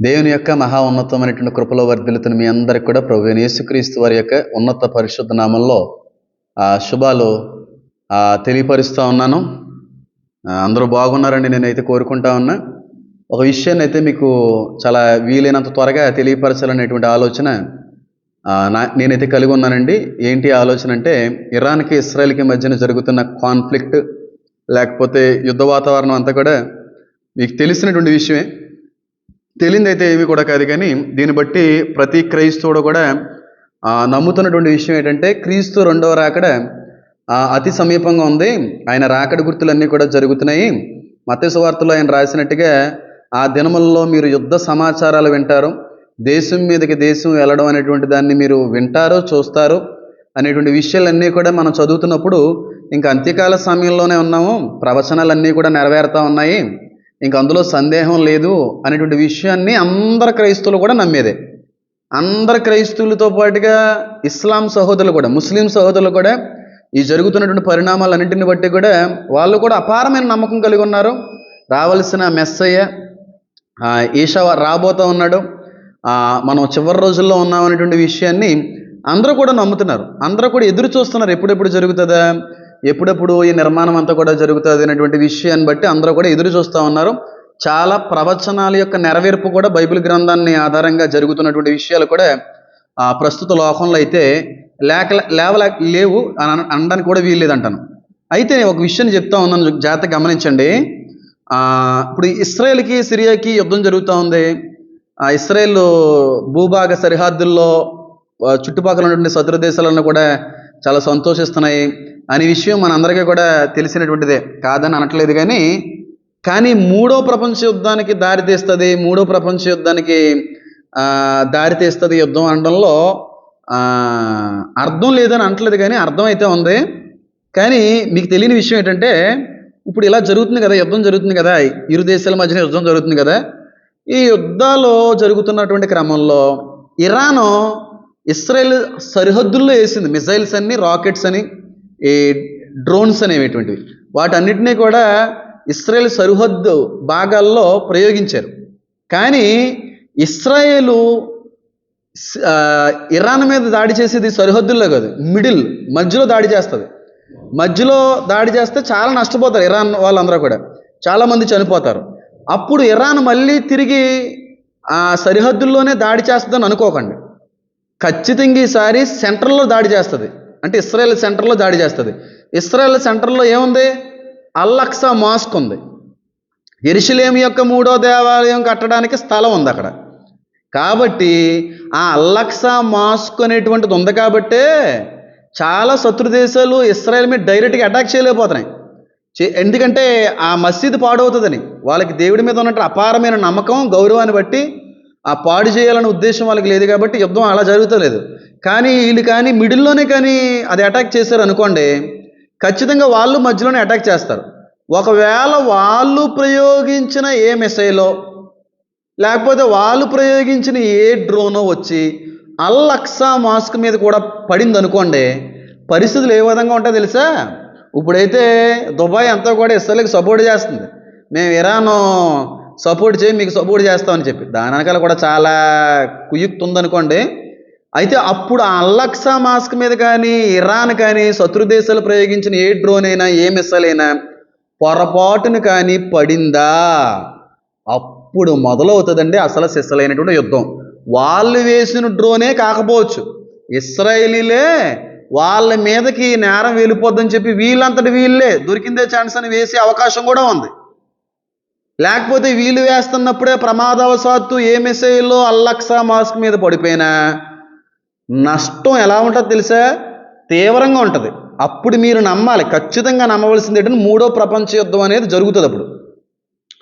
దేవుని యొక్క మహా ఉన్నతమైనటువంటి కృపలో వర్ధిల్లుతున్న మీ అందరికి కూడా ప్రభు యేసుక్రీస్తు వారి యొక్క ఉన్నత పరిశుద్ధ నామంలో ఆ శుభాలు తెలియపరుస్తూ ఉన్నాను. అందరూ బాగున్నారని నేనైతే కోరుకుంటా ఉన్నా. ఒక విషయాన్ని అయితే మీకు చాలా వీలైనంత త్వరగా తెలియపరచాలనేటువంటి ఆలోచన నా నేనైతే కలిగి ఉన్నానండి. ఏంటి ఆలోచన అంటే ఇరాన్కి ఇస్రాయల్కి మధ్యన జరుగుతున్న కాన్ఫ్లిక్ట్ లేకపోతే యుద్ధ వాతావరణం అంతా కూడా మీకు తెలిసినటువంటి విషయమే. తెలియదైతే అయితే ఏమి కూడా కాదు కానీ దీన్ని బట్టి ప్రతి క్రైస్తవుడు కూడా నమ్ముతున్నటువంటి విషయం ఏంటంటే క్రీస్తు రెండవ రాకడ అతి సమీపంగా ఉంది. ఆయన రాకడ గుర్తులన్నీ కూడా జరుగుతున్నాయి. మత్స్య వార్తలో ఆయన రాసినట్టుగా ఆ దినములలో మీరు యుద్ధ సమాచారాలు వింటారు. దేశం మీదకి దేశం వెళ్ళడం అనేటువంటి దాన్ని మీరు వింటారు చూస్తారు అనేటువంటి విషయాలన్నీ కూడా మనం చదువుతున్నప్పుడు ఇంకా అంత్యకాల సమయంలోనే ఉన్నాము. ప్రవచనాలన్నీ కూడా నెరవేరుతా ఉన్నాయి. ఇంక అందులో సందేహం లేదు అనేటువంటి విషయాన్ని అందరు క్రైస్తవులు కూడా నమ్మేదే. అందరు క్రైస్తవులతో పాటుగా ఇస్లాం సహోదరులు కూడా ముస్లిం సహోదరులు కూడా ఈ జరుగుతున్నటువంటి పరిణామాలన్నింటిని బట్టి కూడా వాళ్ళు కూడా అపారమైన నమ్మకం కలిగి ఉన్నారు. రావలసిన మెస్సయ్య ఈశా రాబోతా ఉన్నాడు. మనం చివరి రోజుల్లో ఉన్నాం అనేటువంటి విషయాన్ని అందరూ కూడా నమ్ముతున్నారు. అందరూ కూడా ఎదురు చూస్తున్నారు ఎప్పుడెప్పుడు జరుగుతుందా? ఎప్పుడెప్పుడు ఈ నిర్మాణం అంతా కూడా జరుగుతుంది అనేటువంటి విషయాన్ని బట్టి అందరూ కూడా ఎదురు చూస్తూ ఉన్నారు. చాలా ప్రవచనాల యొక్క నెరవేర్పు కూడా బైబిల్ గ్రంథాన్ని ఆధారంగా జరుగుతున్నటువంటి విషయాలు కూడా ఆ, ప్రస్తుత లోకంలో అయితే లేక లేవలే లేవు అని అనడానికి కూడా వీల్లేదంటాను. అయితే నేను ఒక విషయం చెప్తా ఉన్నాను జాగ్రత్తగా గమనించండి. ఇప్పుడు ఇస్రాయేల్కి సిరియాకి యుద్ధం జరుగుతూ ఉంది. ఆ ఇస్రాయేల్ భూభాగ సరిహద్దుల్లో చుట్టుపక్కల ఉన్నటువంటి శత్రు దేశాలను కూడా చాలా సంతోషిస్తున్నాయి. అనే విషయం మనందరికీ కూడా తెలిసినటువంటిదే. కాదని అనట్లేదు కానీ కానీ మూడో ప్రపంచ యుద్ధానికి దారి తీస్తుంది మూడో ప్రపంచ యుద్ధానికి దారి తీస్తుంది యుద్ధం అనడంలో అర్థం లేదని అనట్లేదు కానీ అర్థం అయితే ఉంది. కానీ మీకు తెలియని విషయం ఏంటంటే ఇప్పుడు ఇలా జరుగుతుంది కదా యుద్ధం జరుగుతుంది కదా ఇరు దేశాల మధ్యన యుద్ధం జరుగుతుంది కదా ఈ యుద్ధాలు జరుగుతున్నటువంటి క్రమంలో ఇరాను ఇస్రాయెల్ సరిహద్దుల్లో వేసింది మిసైల్స్ అని రాకెట్స్ అని ఈ డ్రోన్స్ అనేటువంటివి. వాటన్నిటినీ కూడా ఇస్రాయేల్ సరిహద్దు భాగాల్లో ప్రయోగించారు. కానీ ఇస్రాయేలు ఇరాన్ మీద దాడి చేసేది సరిహద్దుల్లో కాదు మిడిల్ మధ్యలో దాడి చేస్తుంది. మధ్యలో దాడి చేస్తే చాలా నష్టపోతారు ఇరాన్ వాళ్ళందరూ కూడా. చాలామంది చనిపోతారు. అప్పుడు ఇరాన్ మళ్ళీ తిరిగి ఆ సరిహద్దుల్లోనే దాడి చేస్తుందని అనుకోకండి. ఖచ్చితంగా ఈసారి సెంటర్లో దాడి చేస్తుంది. అంటే ఇస్రాయల్ సెంటర్లో దాడి చేస్తుంది. ఇస్రాయల్ సెంటర్లో ఏముంది? అల్లక్సా మాస్క్ ఉంది. ఎరుషలేం యొక్క మూడో దేవాలయం కట్టడానికి స్థలం ఉంది అక్కడ. కాబట్టి ఆ అల్లక్సా మాస్క్ అనేటువంటిది ఉంది కాబట్టే చాలా శత్రు దేశాలు ఇస్రాయల్ మీద డైరెక్ట్గా అటాక్ చేయలేకపోతున్నాయి. ఎందుకంటే ఆ మసీదు పాడవుతుందని. వాళ్ళకి దేవుడి మీద ఉన్నట్టు అపారమైన నమ్మకం గౌరవాన్ని బట్టి ఆ పాడు చేయాలనే ఉద్దేశం వాళ్ళకి లేదు కాబట్టి యుద్ధం అలా జరుగుతలేదు. కానీ వీళ్ళు కానీ మిడిల్లోనే కానీ అది అటాక్ చేశారు అనుకోండి ఖచ్చితంగా వాళ్ళు మధ్యలోనే అటాక్ చేస్తారు. ఒకవేళ వాళ్ళు ప్రయోగించిన ఏ మిసైలో లేకపోతే వాళ్ళు ప్రయోగించిన ఏ డ్రోనో వచ్చి అల్లక్సా మాస్క్ మీద కూడా పడింది అనుకోండి పరిస్థితులు ఏ విధంగా ఉంటాయో తెలుసా? ఇప్పుడైతే దుబాయ్ అంతా కూడా ఇస్రాయల్కి సపోర్ట్ చేస్తుంది. మేము ఇరాను సపోర్ట్ చేయి మీకు సపోర్ట్ చేస్తామని చెప్పి. దాని వెనకాల కూడా చాలా కుయుక్తి ఉందనుకోండి అయితే అప్పుడు ఆ అల్లక్సా మాస్క్ మీద కానీ ఇరాన్ కానీ శత్రు దేశాలు ప్రయోగించిన ఏ డ్రోన్ అయినా ఏ మిస్సైల్ అయినా పొరపాటును కానీ పడిందా? అప్పుడు మొదలవుతుందండి అసలు సిస్సలైనటువంటి యుద్ధం. వాళ్ళు వేసిన డ్రోనే కాకపోవచ్చు. ఇస్రాయేలీలే వాళ్ళ మీదకి నేరం వెళ్ళిపోద్దని చెప్పి వీళ్ళంతటి వీళ్ళే. దొరికిందే ఛాన్స్ అని వేసే అవకాశం కూడా ఉంది. లేకపోతే వీలు వేస్తున్నప్పుడే ప్రమాదవశాత్తు ఏ మిసైల్లో అల్లక్సా మాస్క్ మీద పడిపోయినా నష్టం ఎలా ఉంటుందో తెలుసా? తీవ్రంగా ఉంటుంది. అప్పుడు మీరు నమ్మాలి. ఖచ్చితంగా నమ్మవలసింది ఏంటంటే మూడో ప్రపంచ యుద్ధం అనేది జరుగుతుంది అప్పుడు.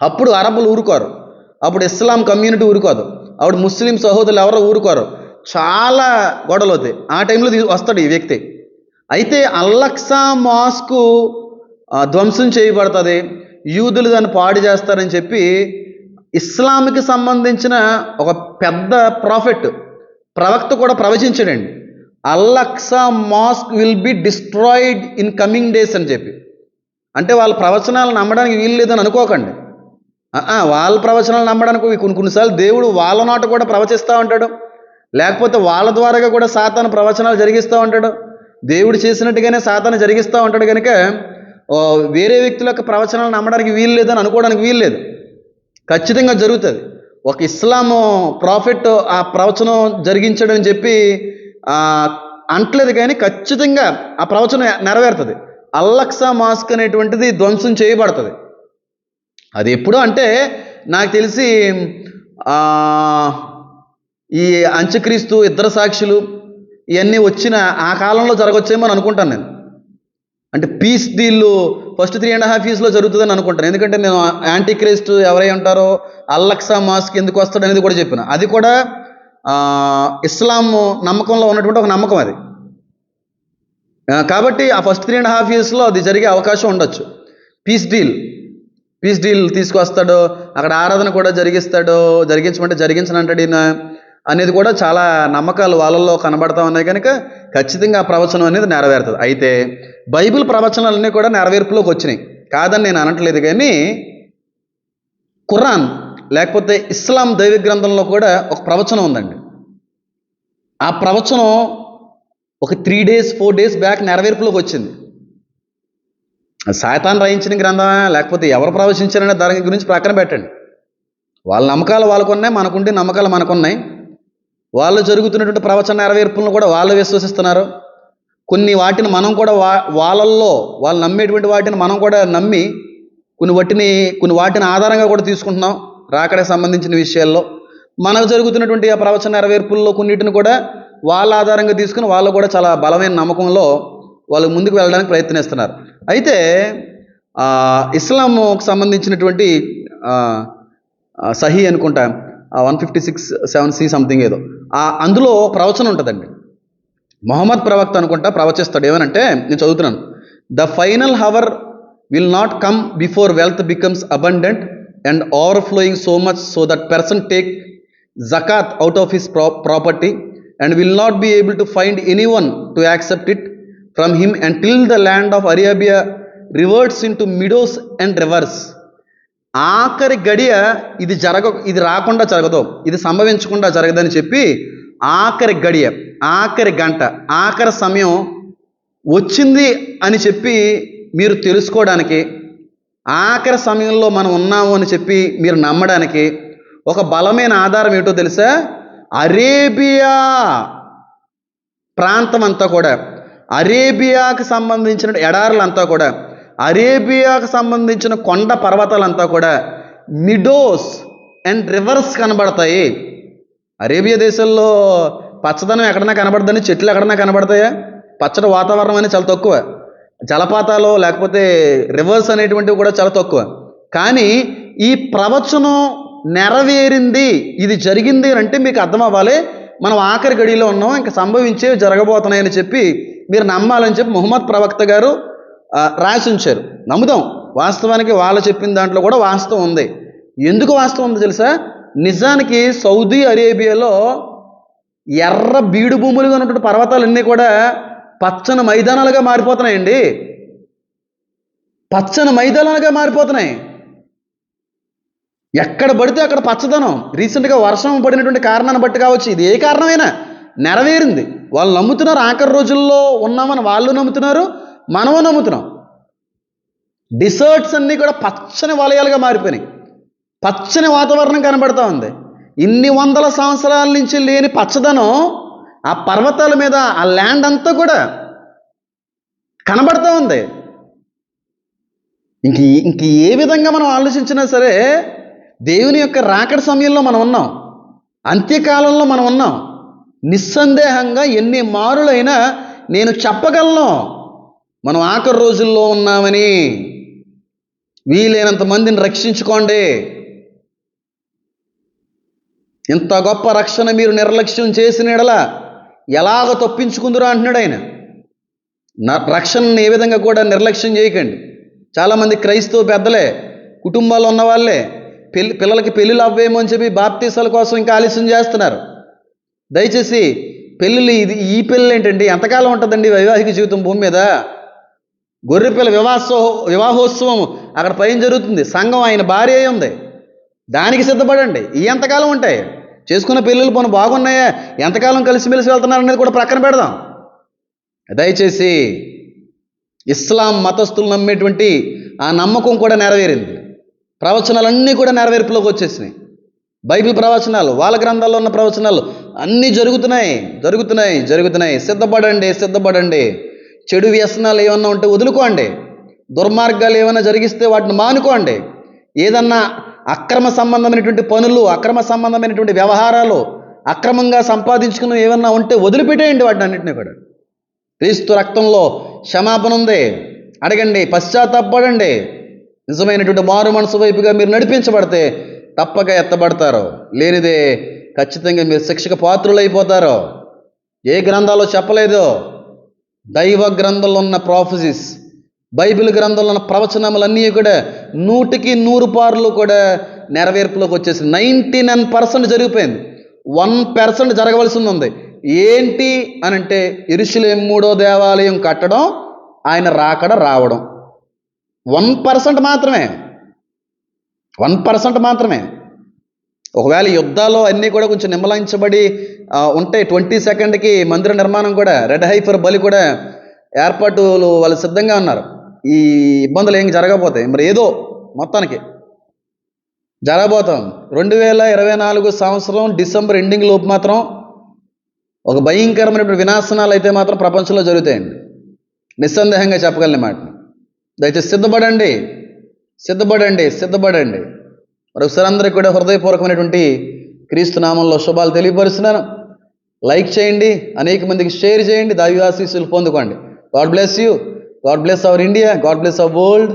అప్పుడు అరబ్బులు ఊరుకోరు. అప్పుడు ఇస్లాం కమ్యూనిటీ ఊరుకోదు. అప్పుడు ముస్లిం సహోదరులు ఎవరో ఊరుకోరు. చాలా గొడవలు అవుతాయి. ఆ టైంలో వస్తాడు ఈ వ్యక్తి. అయితే అల్లక్సా మాస్కు ధ్వంసం చేయబడుతుంది. యూదులు దాన్ని పాడు చేస్తారని చెప్పి ఇస్లాంకి సంబంధించిన ఒక పెద్ద ప్రాఫిట్ ప్రవక్త కూడా ప్రవచించాడండి. Al Aqsa mosque will be destroyed in coming days అని చెప్పి. అంటే వాళ్ళ ప్రవచనాలు నమ్మడానికి వీలు లేదని అనుకోకండి. వాళ్ళ ప్రవచనాలు నమ్మడానికి కొన్ని కొన్నిసార్లు దేవుడు వాళ్ళ నాట కూడా ప్రవచిస్తూ ఉంటాడు. లేకపోతే వాళ్ళ ద్వారాగా కూడా సాతాను ప్రవచనాలు జరిగిస్తూ ఉంటాడు. దేవుడు చేసినట్టుగానే సాతాను జరిగిస్తూ ఉంటాడు కనుక వేరే వ్యక్తుల యొక్క ప్రవచనాలు నమ్మడానికి వీలు లేదని అనుకోవడానికి వీలు లేదు. ఖచ్చితంగా జరుగుతుంది. ఒక ఇస్లాము ప్రాఫిట్ ఆ ప్రవచనం జరిగించడని చెప్పి అంటలేదు కానీ ఖచ్చితంగా ఆ ప్రవచనం నెరవేరుతుంది. అల్లక్సా మాస్క్ అనేటువంటిది ధ్వంసం చేయబడుతుంది. అది ఎప్పుడు అంటే నాకు తెలిసి ఈ అంత్యక్రీస్తు ఇద్దరు సాక్షులు ఇవన్నీ వచ్చిన ఆ కాలంలో జరగొచ్చేమో అని అనుకుంటాను నేను. అంటే peace deal first three and half ఇయర్స్లో జరుగుతుందని అనుకుంటాను. ఎందుకంటే నేను యాంటీ క్రైస్ట్ ఎవరై ఉంటారో అల్లక్సా మాస్క్ ఎందుకు వస్తాడు అనేది కూడా చెప్పిన. అది కూడా ఇస్లాం నమ్మకంలో ఉన్నటువంటి ఒక నమ్మకం అది. కాబట్టి ఆ ఫస్ట్ త్రీ అండ్ హాఫ్ ఇయర్స్లో అది జరిగే అవకాశం ఉండొచ్చు. పీస్ డీల్ పీస్ డీల్ తీసుకొస్తాడు అక్కడ ఆరాధన కూడా జరిగిస్తాడు జరిగించమంటే జరిగించనంటాడు ఈయన అనేది కూడా చాలా నమ్మకాలు వాళ్ళల్లో కనబడతా ఉన్నాయి కనుక ఖచ్చితంగా ఆ ప్రవచనం అనేది నెరవేరుతుంది. అయితే బైబిల్ ప్రవచనాలన్నీ కూడా నెరవేర్పులోకి వచ్చినాయి. కాదని నేను అనట్లేదు కానీ ఖురాన్ లేకపోతే ఇస్లాం దైవిక గ్రంథంలో కూడా ఒక ప్రవచనం ఉందండి. ఆ ప్రవచనం ఒక three days four days back నెరవేర్పులోకి వచ్చింది. అది సాతాన్ రాయించిన గ్రంథమా లేకపోతే ఎవరు ప్రవచించారనే దాని గురించి ప్రక్కన పెట్టండి. వాళ్ళ నమ్మకాలు వాళ్ళకున్నాయి మనకుండే నమ్మకాలు మనకున్నాయి. వాళ్ళు జరుగుతున్నటువంటి ప్రవచన నెరవేర్పులను కూడా వాళ్ళు విశ్వసిస్తున్నారు. కొన్ని వాటిని మనం కూడా వా వాళ్ళల్లో వాళ్ళు నమ్మేటువంటి వాటిని మనం కూడా నమ్మి కొన్ని వాటిని కొన్ని వాటిని ఆధారంగా కూడా తీసుకుంటున్నాం రాకడకు సంబంధించిన విషయాల్లో. మనకు జరుగుతున్నటువంటి ఆ ప్రవచన నెరవేర్పుల్లో కొన్నిటిని కూడా వాళ్ళ ఆధారంగా తీసుకుని వాళ్ళు కూడా చాలా బలమైన నమ్మకంలో వాళ్ళు ముందుకు వెళ్ళడానికి ప్రయత్నిస్తున్నారు. అయితే ఇస్లాంకు సంబంధించినటువంటి సహీ అనుకుంటా one fifty six seven C something ఏదో. అందులో ప్రవచనం ఉంటుందండి. మొహమ్మద్ ప్రవక్త అనుకుంటా ప్రవచిస్తాడు. ఏమనంటే నేను చదువుతున్నాను. The final hour will not come before wealth becomes abundant and overflowing so much so that person take zakat out of his pro property and will not be able to find any one to accept it from him and till the land of Arabia reverts into meadows and rivers ఆఖరి గడియ ఇది జరగ ఇది రాకుండా జరగదు. ఇది సంభవించకుండా జరగదని చెప్పి ఆఖరి గడియ ఆఖరి గంట ఆఖరి సమయం వచ్చింది అని చెప్పి మీరు తెలుసుకోవడానికి ఆఖరి సమయంలో మనం ఉన్నాము అని చెప్పి మీరు నమ్మడానికి ఒక బలమైన ఆధారం ఏంటో తెలుసా? అరేబియా ప్రాంతం అంతా కూడా అరేబియాకు సంబంధించిన ఎడారులంతా కూడా అరేబియాకు సంబంధించిన కొండ పర్వతాలంతా కూడా మిడోస్ అండ్ రివర్స్ కనబడతాయి. అరేబియా దేశంలో పచ్చదనం ఎక్కడన్నా కనబడదని చెట్లు ఎక్కడన్నా కనబడతాయా? పచ్చడి వాతావరణం అనేది చాలా తక్కువ. జలపాతాలు లేకపోతే రివర్స్ అనేటువంటివి కూడా చాలా తక్కువ. కానీ ఈ ప్రవచనం నెరవేరింది ఇది జరిగింది అని అంటే మీకు అర్థం అవ్వాలి. మనం ఆఖరి గడిలో ఉన్నాం ఇంకా సంభవించేవి జరగబోతున్నాయని చెప్పి మీరు నమ్మాలని చెప్పి ముహమ్మద్ ప్రవక్త గారు రాసి ఉంచారు నమ్ముదాం. వాస్తవానికి వాళ్ళు చెప్పిన దాంట్లో కూడా వాస్తవం ఉంది. ఎందుకు వాస్తవం ఉంది తెలుసా? నిజానికి సౌదీ అరేబియాలో ఎర్ర బీడు భూములుగా ఉన్నటువంటి పర్వతాలన్నీ కూడా పచ్చని మైదానాలుగా మారిపోతున్నాయండి. పచ్చని మైదానాలుగా మారిపోతున్నాయి. ఎక్కడ పడితే అక్కడ పచ్చదనం. రీసెంట్గా వర్షం పడినటువంటి కారణాన్ని బట్టి కావచ్చు. ఇది ఏ కారణమైనా నెరవేరింది. వాళ్ళు నమ్ముతున్నారు. ఆఖరి రోజుల్లో ఉన్నామని వాళ్ళు నమ్ముతున్నారు. మనము నమ్ముతున్నాం. డిసర్ట్స్ అన్నీ కూడా పచ్చని వలయాలుగా మారిపోయినాయి. పచ్చని వాతావరణం కనబడతా ఉంది. ఇన్ని వందల సంవత్సరాల నుంచి లేని పచ్చదనం ఆ పర్వతాల మీద ఆ ల్యాండ్ అంతా కూడా కనబడతా ఉంది. ఇంక ఇంక ఏ విధంగా మనం ఆలోచించినా సరే దేవుని యొక్క రాకడ సమయంలో మనం ఉన్నాం. అంత్యకాలంలో మనం ఉన్నాం. నిస్సందేహంగా ఎన్ని మారులైనా నేను చెప్పగలను. మనం ఆఖరి రోజుల్లో ఉన్నామని వీలైనంత మందిని రక్షించుకోండి. ఇంత గొప్ప రక్షణ మీరు నిర్లక్ష్యం చేసిన ఎడలా ఎలాగ తప్పించుకుందురా అంటున్నాడు ఆయన. రక్షణను ఏ విధంగా కూడా నిర్లక్ష్యం చేయకండి. చాలామంది క్రైస్తవ పెద్దలే కుటుంబాలు ఉన్నవాళ్ళే పెళ్ళి పిల్లలకి పెళ్ళిళ్ళు అవ్వేమో అని చెప్పి బాప్తీసాల కోసం ఇంకా ఆలస్యం చేస్తున్నారు. దయచేసి పెళ్ళిళ్ళు ఇది ఈ పెళ్ళి ఏంటండి? ఎంతకాలం ఉంటుందండి వైవాహిక జీవితం భూమి మీద? గొర్రెపిల్ల వివాహో వివాహోత్సవం అక్కడ పైన జరుగుతుంది. సంఘం ఆయన భార్య అయి ఉంది. దానికి సిద్ధపడండి. ఈ ఎంతకాలం ఉంటాయి? చేసుకున్న పెళ్ళిళ్ళు పోను బాగున్నాయా? ఎంతకాలం కలిసిమెలిసి వెళ్తున్నారు అనేది కూడా ప్రక్కన పెడదాం. దయచేసి ఇస్లాం మతస్థులు నమ్మేటువంటి ఆ నమ్మకం కూడా నెరవేరింది. ప్రవచనాలన్నీ కూడా నెరవేర్పులోకి వచ్చేసినాయి. బైబిల్ ప్రవచనాలు వాళ్ళ గ్రంథాల్లో ఉన్న ప్రవచనాలు అన్నీ జరుగుతున్నాయి జరుగుతున్నాయి జరుగుతున్నాయి. సిద్ధపడండి సిద్ధపడండి. చెడు వ్యసనాలు ఏమన్నా ఉంటే వదులుకోండి. దుర్మార్గాలు ఏమైనా జరిగిస్తే వాటిని మానుకోండి. ఏదన్నా అక్రమ సంబంధమైనటువంటి పనులు అక్రమ సంబంధమైనటువంటి వ్యవహారాలు అక్రమంగా సంపాదించుకున్న ఏమన్నా ఉంటే వదిలిపెట్టేయండి వాటిని అన్నింటినీ కూడా. క్రీస్తు రక్తంలో క్షమాపణ ఉంది. అడగండి పశ్చాత్తాపడండి నిజమైనటువంటి మారు మనసు వైపుగా మీరు నడిపించబడితే తప్పక ఎత్తబడతారు. లేనిదే ఖచ్చితంగా మీరు శిక్షకు పాత్రులైపోతారు. ఏ గ్రంథాల్లో చెప్పలేదో. దైవ గ్రంథంలో ఉన్న ప్రాఫసిస్ బైబిల్ గ్రంథంలో ఉన్న ప్రవచనములన్నీ కూడా నూటికి నూరు పార్లు కూడా నెరవేర్పులోకి వచ్చేసి నైంటీ నైన్ పర్సెంట్ జరిగిపోయింది. వన్ పర్సెంట్ జరగవలసి ఉంది. ఏంటి అని అంటే ఇరుషులేం మూడో దేవాలయం కట్టడం ఆయన రాకడ రావడం. వన్ పర్సెంట్ మాత్రమే. వన్ పర్సెంట్ మాత్రమే. ఒకవేళ యుద్ధాలు అన్నీ కూడా కొంచెం నిమ్మలాయించబడి ఉంటే ట్వంటీ సెకండ్కి మందిర నిర్మాణం కూడా రెడ్ హైఫర్ బలి కూడా ఏర్పాటులు వాళ్ళు సిద్ధంగా ఉన్నారు. ఈ ఇబ్బందులు ఏం జరగబోతాయి? మరి ఏదో మొత్తానికి జరగబోతాం. రెండు వేల ఇరవై నాలుగు సంవత్సరం డిసెంబర్ ఎండింగ్ లోపు మాత్రం ఒక భయంకరమైనటువంటి వినాశనాలు అయితే మాత్రం ప్రపంచంలో జరుగుతాయండి నిస్సందేహంగా చెప్పగలను మాట. దయచేసి సిద్ధపడండి. సిద్ధపడండి. సిద్ధపడండి. మరొకసారి అందరికీ కూడా హృదయపూర్వకమైనటువంటి క్రీస్తు నామంలో శుభాలు తెలియపరుస్తున్నాను. లైక్ చేయండి అనేక మందికి షేర్ చేయండి దైవాశీస్సులు పొందుకోండి. God bless you. God bless our India. God bless our world.